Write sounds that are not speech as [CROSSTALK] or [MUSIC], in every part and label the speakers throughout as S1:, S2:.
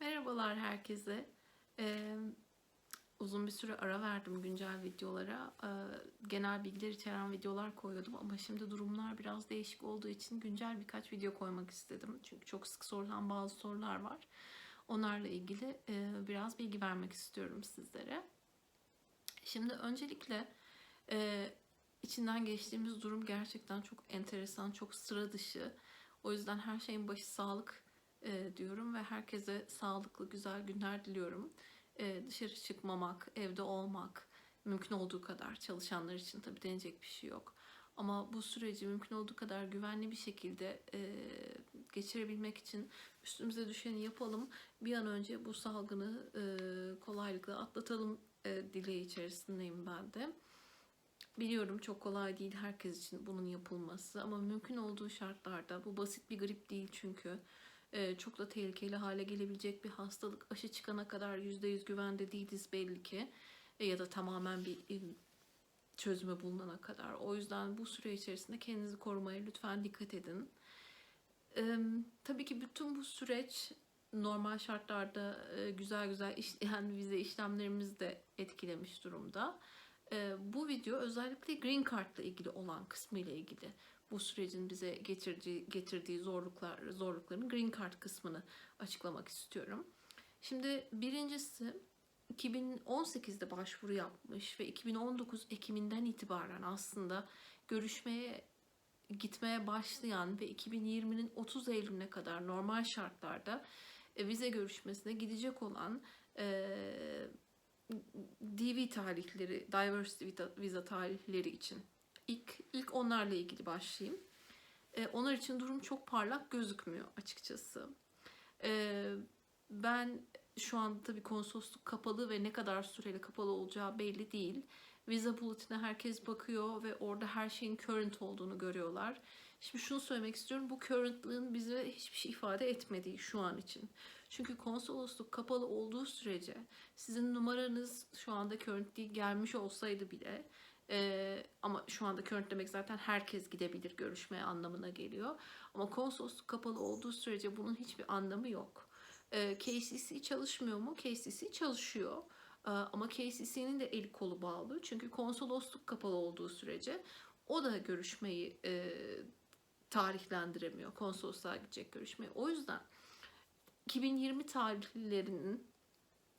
S1: Merhabalar herkese. Ee, uzun bir süre ara verdim güncel videolara. Ee, genel bilgiler içeren videolar koyuyordum ama şimdi durumlar biraz değişik olduğu için güncel birkaç video koymak istedim. Çünkü çok sık sorulan bazı sorular var. Onlarla ilgili e, biraz bilgi vermek istiyorum sizlere. Şimdi öncelikle e, içinden geçtiğimiz durum gerçekten çok enteresan, çok sıra dışı. O yüzden her şeyin başı sağlık e, diyorum ve herkese sağlıklı, güzel günler diliyorum. E, dışarı çıkmamak, evde olmak, mümkün olduğu kadar çalışanlar için tabii denecek bir şey yok. Ama bu süreci mümkün olduğu kadar güvenli bir şekilde e, geçirebilmek için üstümüze düşeni yapalım. Bir an önce bu salgını e, kolaylıkla atlatalım e, dileği içerisindeyim ben de. Biliyorum çok kolay değil herkes için bunun yapılması ama mümkün olduğu şartlarda bu basit bir grip değil çünkü e, çok da tehlikeli hale gelebilecek bir hastalık. Aşı çıkana kadar %100 güvende değiliz belli ki E, ya da tamamen bir e, çözümü bulunana kadar. O yüzden bu süre içerisinde kendinizi korumaya lütfen dikkat edin. E, tabii ki bütün bu süreç normal şartlarda e, güzel güzel işleyen [LAUGHS] vize işlemlerimizi de etkilemiş durumda. E, bu video özellikle Green Card ile ilgili olan kısmı ile ilgili bu sürecin bize getirdiği, getirdiği zorluklar, zorlukların Green Card kısmını açıklamak istiyorum. Şimdi birincisi 2018'de başvuru yapmış ve 2019 Ekim'inden itibaren aslında görüşmeye gitmeye başlayan ve 2020'nin 30 Eylül'üne kadar normal şartlarda e, vize görüşmesine gidecek olan e, DV tarihleri, Diversity Visa, tarihleri için ilk ilk onlarla ilgili başlayayım. E, onlar için durum çok parlak gözükmüyor açıkçası. E, ben şu an tabii konsolosluk kapalı ve ne kadar süreli kapalı olacağı belli değil. Viza bulletine herkes bakıyor ve orada her şeyin current olduğunu görüyorlar. Şimdi şunu söylemek istiyorum. Bu currentlığın bize hiçbir şey ifade etmediği şu an için. Çünkü konsolosluk kapalı olduğu sürece sizin numaranız şu anda current değil gelmiş olsaydı bile ee, ama şu anda current zaten herkes gidebilir görüşmeye anlamına geliyor. Ama konsolosluk kapalı olduğu sürece bunun hiçbir anlamı yok. Ee, KCC çalışmıyor mu? KCC çalışıyor. Ee, ama KCC'nin de eli kolu bağlı. Çünkü konsolosluk kapalı olduğu sürece o da görüşmeyi e, tarihlendiremiyor. Konsolosluğa gidecek görüşmeyi. O yüzden 2020 tarihlerinin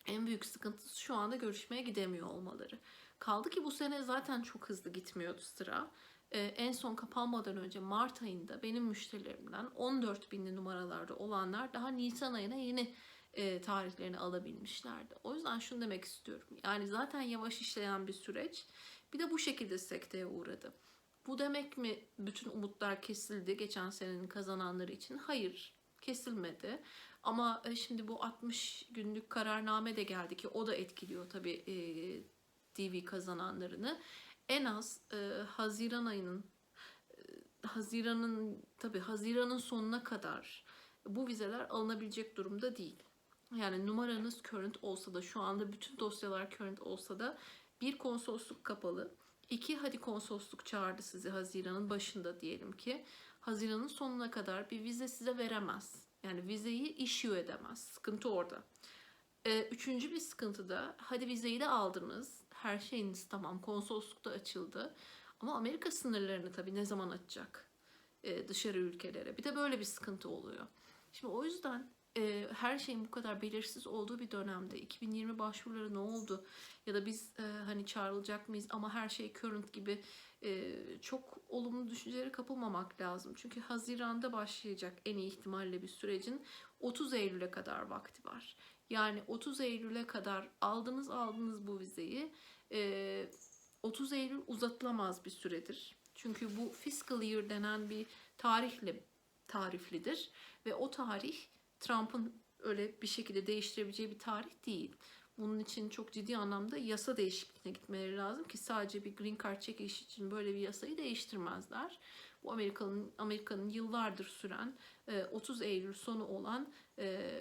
S1: en büyük sıkıntısı şu anda görüşmeye gidemiyor olmaları. Kaldı ki bu sene zaten çok hızlı gitmiyordu sıra. Ee, en son kapanmadan önce Mart ayında benim müşterilerimden 14 binli numaralarda olanlar daha Nisan ayına yeni e, tarihlerini alabilmişlerdi. O yüzden şunu demek istiyorum. Yani zaten yavaş işleyen bir süreç. Bir de bu şekilde sekteye uğradı. Bu demek mi bütün umutlar kesildi geçen senenin kazananları için? Hayır, kesilmedi. Ama e, şimdi bu 60 günlük kararname de geldi ki o da etkiliyor tabii e, DV kazananlarını. En az e, Haziran ayının e, Haziran'ın tabii Haziran'ın sonuna kadar bu vizeler alınabilecek durumda değil. Yani numaranız current olsa da şu anda bütün dosyalar current olsa da bir konsolosluk kapalı. İki hadi konsolosluk çağırdı sizi Haziran'ın başında diyelim ki. Haziran'ın sonuna kadar bir vize size veremez. Yani vizeyi issue edemez. Sıkıntı orada. Ee, üçüncü bir sıkıntı da hadi vizeyi de aldınız. Her şeyiniz tamam. Konsolosluk da açıldı. Ama Amerika sınırlarını tabii ne zaman açacak? Ee, dışarı ülkelere. Bir de böyle bir sıkıntı oluyor. Şimdi o yüzden e, her şeyin bu kadar belirsiz olduğu bir dönemde 2020 başvuruları ne oldu ya da biz e, hani çağrılacak mıyız ama her şey current gibi e, çok olumlu düşüncelere kapılmamak lazım. Çünkü Haziran'da başlayacak en iyi ihtimalle bir sürecin 30 Eylül'e kadar vakti var. Yani 30 Eylül'e kadar aldınız aldınız bu vizeyi. E, 30 Eylül uzatılamaz bir süredir. Çünkü bu fiscal year denen bir tarihle tariflidir ve o tarih Trump'ın öyle bir şekilde değiştirebileceği bir tarih değil. Bunun için çok ciddi anlamda yasa değişikliğine gitmeleri lazım ki sadece bir green card çekiş için böyle bir yasayı değiştirmezler. Bu Amerika'nın Amerika'nın yıllardır süren 30 Eylül sonu olan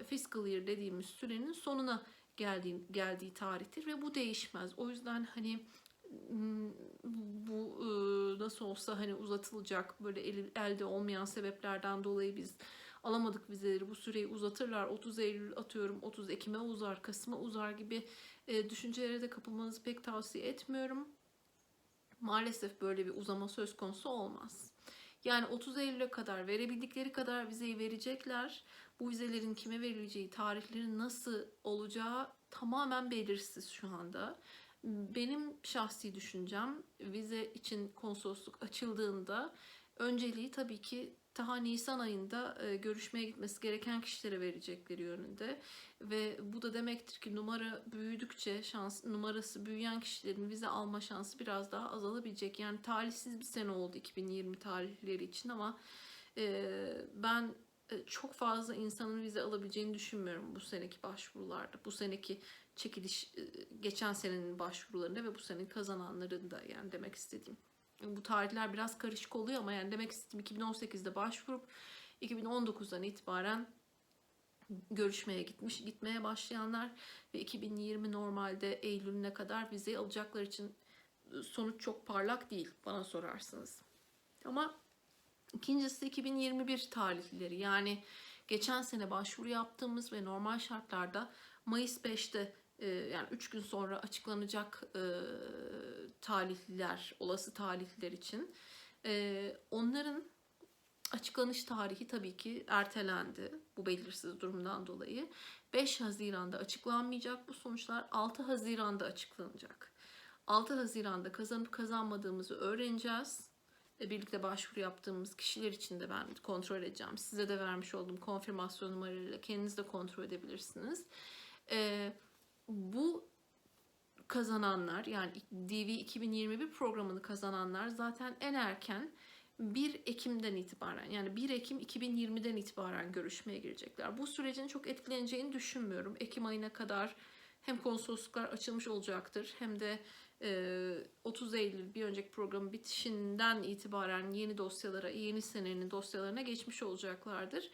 S1: fiscal year dediğimiz sürenin sonuna geldiği, geldiği tarihtir ve bu değişmez. O yüzden hani bu nasıl olsa hani uzatılacak böyle elde olmayan sebeplerden dolayı biz alamadık vizeleri bu süreyi uzatırlar. 30 Eylül atıyorum 30 Ekim'e uzar, Kasım'a uzar gibi e, düşüncelere de kapılmanızı pek tavsiye etmiyorum. Maalesef böyle bir uzama söz konusu olmaz. Yani 30 Eylül'e kadar verebildikleri kadar vizeyi verecekler. Bu vizelerin kime verileceği, tarihlerin nasıl olacağı tamamen belirsiz şu anda. Benim şahsi düşüncem vize için konsolosluk açıldığında önceliği tabii ki daha Nisan ayında e, görüşmeye gitmesi gereken kişilere verecekleri yönünde ve bu da demektir ki numara büyüdükçe şans numarası büyüyen kişilerin vize alma şansı biraz daha azalabilecek. Yani talihsiz bir sene oldu 2020 tarihleri için ama e, ben e, çok fazla insanın vize alabileceğini düşünmüyorum bu seneki başvurularda. Bu seneki çekiliş geçen senenin başvurularında ve bu senenin kazananlarında yani demek istediğim. Bu tarihler biraz karışık oluyor ama yani demek istediğim 2018'de başvurup 2019'dan itibaren görüşmeye gitmiş, gitmeye başlayanlar ve 2020 normalde Eylül'üne kadar vizeyi alacaklar için sonuç çok parlak değil bana sorarsınız. Ama ikincisi 2021 tarihleri yani geçen sene başvuru yaptığımız ve normal şartlarda Mayıs 5'te e, yani 3 gün sonra açıklanacak e, talihliler, olası talihliler için e, onların açıklanış tarihi tabii ki ertelendi bu belirsiz durumdan dolayı. 5 Haziran'da açıklanmayacak bu sonuçlar 6 Haziran'da açıklanacak. 6 Haziran'da kazanıp kazanmadığımızı öğreneceğiz. E, Birlikte başvuru yaptığımız kişiler için de ben kontrol edeceğim. Size de vermiş olduğum konfirmasyon numaralarıyla kendiniz de kontrol edebilirsiniz. Ee, bu kazananlar yani DV 2021 programını kazananlar zaten en erken 1 Ekim'den itibaren yani 1 Ekim 2020'den itibaren görüşmeye girecekler. Bu sürecin çok etkileneceğini düşünmüyorum. Ekim ayına kadar hem konsolosluklar açılmış olacaktır hem de e, 30 Eylül bir önceki programın bitişinden itibaren yeni dosyalara, yeni senenin dosyalarına geçmiş olacaklardır.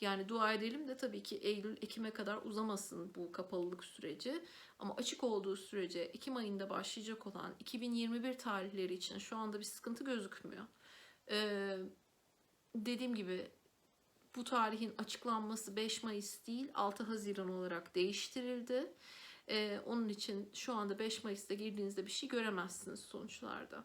S1: Yani dua edelim de tabii ki Eylül, Ekim'e kadar uzamasın bu kapalılık süreci. Ama açık olduğu sürece Ekim ayında başlayacak olan 2021 tarihleri için şu anda bir sıkıntı gözükmüyor. Ee, dediğim gibi bu tarihin açıklanması 5 Mayıs değil 6 Haziran olarak değiştirildi. Ee, onun için şu anda 5 Mayıs'ta girdiğinizde bir şey göremezsiniz sonuçlarda.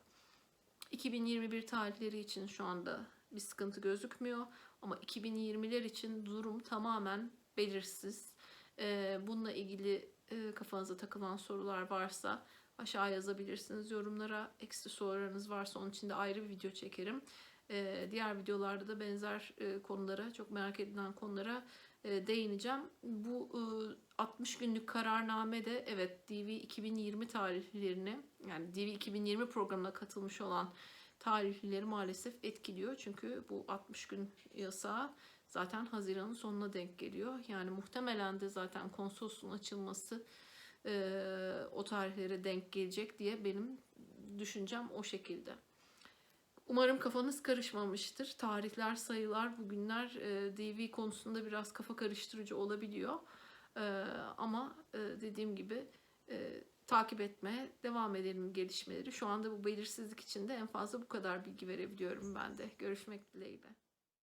S1: 2021 tarihleri için şu anda bir sıkıntı gözükmüyor. Ama 2020'ler için durum tamamen belirsiz. Ee, bununla ilgili e, kafanıza takılan sorular varsa aşağı yazabilirsiniz yorumlara. Ekstra sorularınız varsa onun için de ayrı bir video çekerim. Ee, diğer videolarda da benzer e, konulara, çok merak edilen konulara e, değineceğim. Bu 60 günlük kararname de evet DV 2020 tarihlerini yani DV 2020 programına katılmış olan tarihlileri maalesef etkiliyor. Çünkü bu 60 gün yasağı zaten Haziran'ın sonuna denk geliyor. Yani muhtemelen de zaten konsolosluğun açılması e, o tarihlere denk gelecek diye benim düşüncem o şekilde. Umarım kafanız karışmamıştır. Tarihler, sayılar, bugünler e, DV konusunda biraz kafa karıştırıcı olabiliyor. E, ama e, dediğim gibi e, takip etmeye devam edelim gelişmeleri. Şu anda bu belirsizlik içinde en fazla bu kadar bilgi verebiliyorum ben de. Görüşmek dileğiyle.